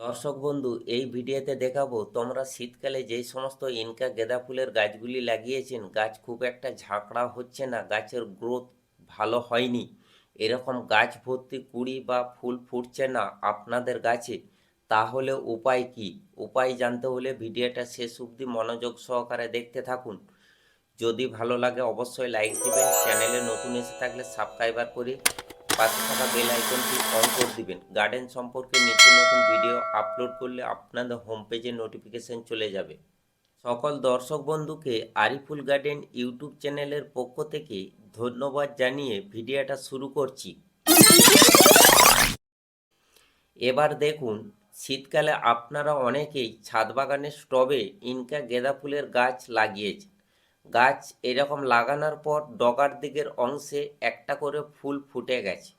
দর্শক বন্ধু, এই ভিডিওতে দেখাবো তোমরা শীতকালে যেই সমস্ত ইনকা গেঁদা ফুলের গাছগুলি লাগিয়েছেন, গাছ খুব একটা ঝাঁকড়া হচ্ছে না, গাছের গ্রোথ ভালো হয়নি। এরকম গাছ ভর্তি কুড়ি বা ফুল ফুটছে না আপনাদের গাছে, তাহলে উপায় কি? উপায় জানতে হলে ভিডিওটা শেষ অবধি মনোযোগ সহকারে দেখতে থাকুন। যদি ভালো লাগে অবশ্যই লাইক দিবেন, চ্যানেলে নতুন এসে থাকলে সাবস্ক্রাইবার করে পাশে থাকা বেল আইকনটি অন করে দিবেন। গার্ডেন সম্পর্কে নিত্য নতুন ভিডিও আপলোড করলে আপনাদের হোম পেজে নোটিফিকেশন চলে যাবে। সকল দর্শক বন্ধুকে আরিফুল গার্ডেন ইউটিউব চ্যানেলের পক্ষ থেকে ধন্যবাদ জানিয়ে ভিডিওটা শুরু করছি। এবার দেখুন, শীতকালে আপনারা অনেকেই ছাদ বাগানের স্টবে ইনকা গেঁদা ফুলের গাছ লাগিয়েছেন। গাছ এরকম লাগানোর পর ডগার দিকের অংশে একটা করে ফুল ফুটে গেছে।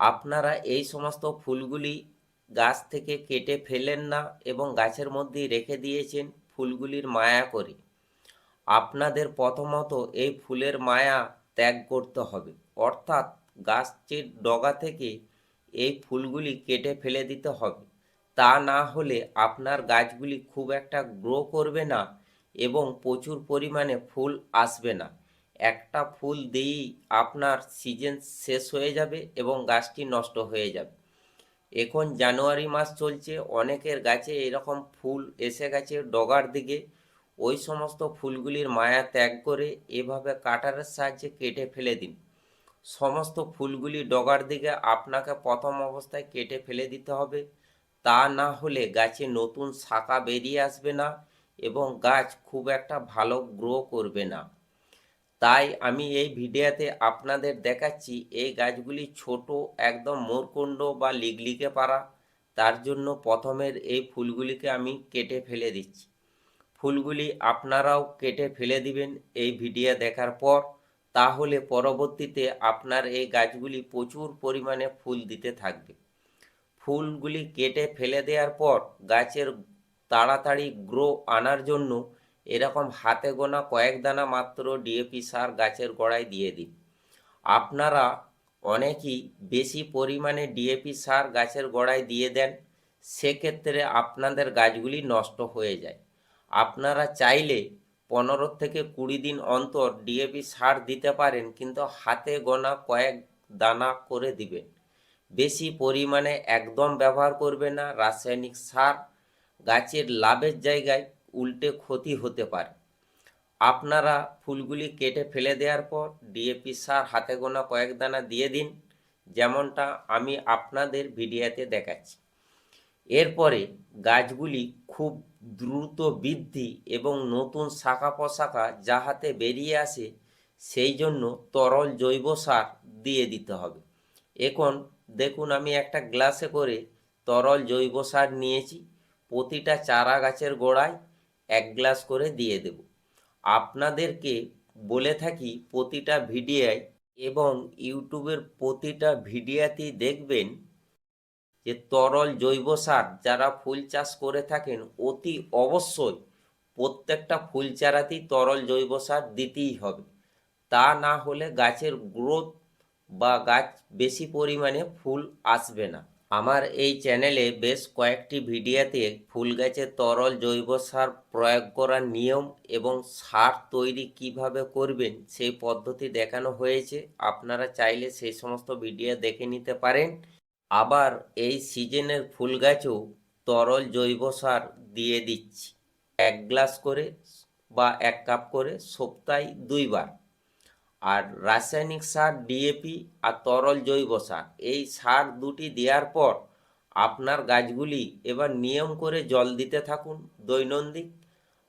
আপনারা এই সমস্ত ফুলগুলি গাছ থেকে কেটে ফেলেন না এবং গাছের মধ্যেই রেখে দিয়েছেন ফুলগুলির মায়া করে। আপনাদের প্রথমত এই ফুলের মায়া ত্যাগ করতে হবে। অর্থাৎ গাছের ডগা থেকে এই ফুলগুলি কেটে ফেলে দিতে হবে। তা না হলে আপনার গাছগুলি খুব একটা গ্রো করবে না এবং প্রচুর পরিমাণে ফুল আসবে না। একটা ফুল দিয়েই আপনার সিজন শেষ হয়ে যাবে এবং গাছটি নষ্ট হয়ে যাবে। এখন জানুয়ারি মাস চলছে, অনেকের গাছে এরকম ফুল এসে গেছে ডগার দিকে। ওই সমস্ত ফুলগুলির মায়া ত্যাগ করে এভাবে কাটারের সাহায্যে কেটে ফেলে দিন। সমস্ত ফুলগুলি ডগার দিকে আপনাকে প্রথম অবস্থায় কেটে ফেলে দিতে হবে। তা না হলে গাছে নতুন শাখা বেরিয়ে আসবে না এবং গাছ খুব একটা ভালো গ্রো করবে না। তাই আমি এই ভিডিওতে আপনাদের দেখাচ্ছি এই গাছগুলি ছোট, একদম মোরকুণ্ড বা লিগলিকে পারা তার জন্য প্রথমের এই ফুলগুলিকে আমি কেটে ফেলে দিচ্ছি। ফুলগুলি আপনারাও কেটে ফেলে দিবেন এই ভিডিও দেখার পর। তাহলে পরবর্তীতে আপনার এই গাছগুলি প্রচুর পরিমাণে ফুল দিতে থাকবে। ফুলগুলি কেটে ফেলে দেওয়ার পর গাছের তাড়াতাড়ি গ্রো আনার জন্য এরকম হাতে গোনা কয়েক দানা মাত্র ডিএপি সার গাছের গোড়ায় দিয়ে দিন। আপনারা অনেকেই বেশি পরিমাণে ডিএপি সার গাছের গোড়ায় দিয়ে দেন, সেক্ষেত্রে আপনাদের গাছগুলি নষ্ট হয়ে যায়। আপনারা চাইলে পনেরো থেকে কুড়ি দিন অন্তর ডিএপি সার দিতে পারেন, কিন্তু হাতে গোনা কয়েক দানা করে দিবেন। বেশি পরিমাণে একদম ব্যবহার করবে না, রাসায়নিক সার গাছের লাভের জায়গায় উল্টে ক্ষতি হতে পারে। আপনারা ফুলগুলি কেটে ফেলে দেওয়ার পর ডিএপি সার হাতে গোনা কয়েক দানা দিয়ে দিন, যেমনটা আমি আপনাদের ভিডিওতে দেখাচ্ছি। এরপরে গাছগুলি খুব দ্রুত বৃদ্ধি এবং নতুন শাখা প্রশাখা যাহাতে বেরিয়ে আসে, সেই জন্য তরল জৈব সার দিয়ে দিতে হবে। এখন দেখুন, আমি একটা গ্লাসে করে তরল জৈব সার নিয়েছি, প্রতিটা চারা গাছের গোড়ায়। এক গ্লাস করে দিয়ে দেব। আপনাদেরকে বলে থাকি প্রতিটা ভিডিওয় এবং ইউটিউবের প্রতিটা ভিডিওতেই দেখবেন যে তরল জৈব সার যারা ফুল চাষ করে থাকেন, অতি অবশ্যই প্রত্যেকটা ফুল চারাতেই তরল জৈব সার দিতেই হবে। তা না হলে গাছের গ্রোথ বা গাছ বেশি পরিমাণে ফুল আসবে না। আমার এই চ্যানেলে বেশ কয়েকটি ভিডিওতে ফুল গাছে তরল জৈব সার প্রয়োগ করার নিয়ম এবং সার তৈরি কীভাবে করবেন সেই পদ্ধতি দেখানো হয়েছে। আপনারা চাইলে সেই সমস্ত ভিডিও দেখে নিতে পারেন। আবার এই সিজনের ফুল গাছেও তরল জৈব সার দিয়ে দিচ্ছি। এক গ্লাস করে বা এক কাপ করে সপ্তাহে দুইবার। আর রাসায়নিক সার ডিএপি আর তরল জৈব সার। এই সার দুটি দেওয়ার পর আপনার গাছগুলি এবার নিয়ম করে জল দিতে থাকুন দৈনন্দিন।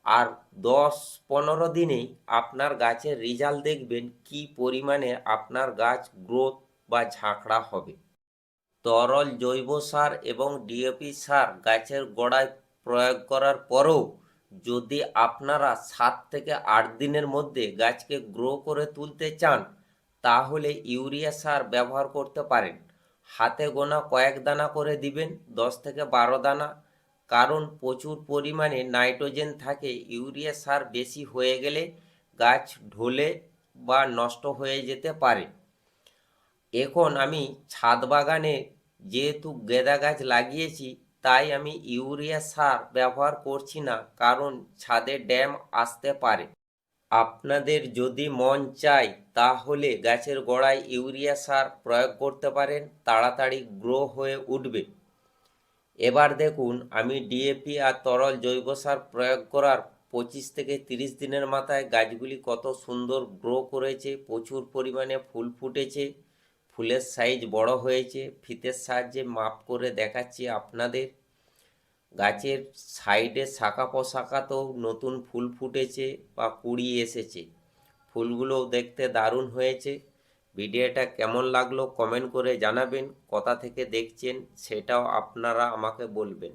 আর দশ পনেরো দিনেই আপনার গাছের রেজাল্ট দেখবেন কি পরিমাণে আপনার গাছ গ্রোথ বা ঝাঁকড়া হবে। তরল জৈব সার এবং ডিএপি সার গাছের গোড়ায় প্রয়োগ করার পরেও যদি আপনারা সাত থেকে আট দিনের মধ্যে গাছকে গ্রো করে তুলতে চান, তাহলে ইউরিয়া সার ব্যবহার করতে পারেন। হাতে গোনা কয়েক দানা করে দিবেন, দশ থেকে বারো দানা। কারণ প্রচুর পরিমাণে নাইট্রোজেন থাকে, ইউরিয়া সার বেশি হয়ে গেলে গাছ ঢলে বা নষ্ট হয়ে যেতে পারে। এখন আমি ছাদ বাগানে যেহেতু গেঁদা গাছ লাগিয়েছি তাই আমি ইউরিয়া সার ব্যবহার করছি না, কারণ ছাদে ড্যাম আসতে পারে। আপনাদের যদি মন চায়, তাহলে গাছের গোড়ায় ইউরিয়া সার প্রয়োগ করতে পারেন, তাড়াতাড়ি গ্রো হয়ে উঠবে। এবার দেখুন, আমি ডিএপি আর তরল জৈব সার প্রয়োগ করার পঁচিশ থেকে তিরিশ দিনের মাথায় গাছগুলি কত সুন্দর গ্রো করেছে, প্রচুর পরিমাণে ফুল ফুটেছে। ফুলের সাইজ বড় হয়েছে, ফিতের সাহায্যে মাপ করে দেখাচ্ছি আপনাদের। গাছের সাইডে শাখা প্রশাখাতেও নতুন ফুল ফুটেছে বা কুড়ি এসেছে। ফুলগুলো দেখতে দারুণ হয়েছে। ভিডিওটা কেমন লাগল কমেন্ট করে জানাবেন, কথা থেকে দেখছেন সেটাও আপনারা আমাকে বলবেন।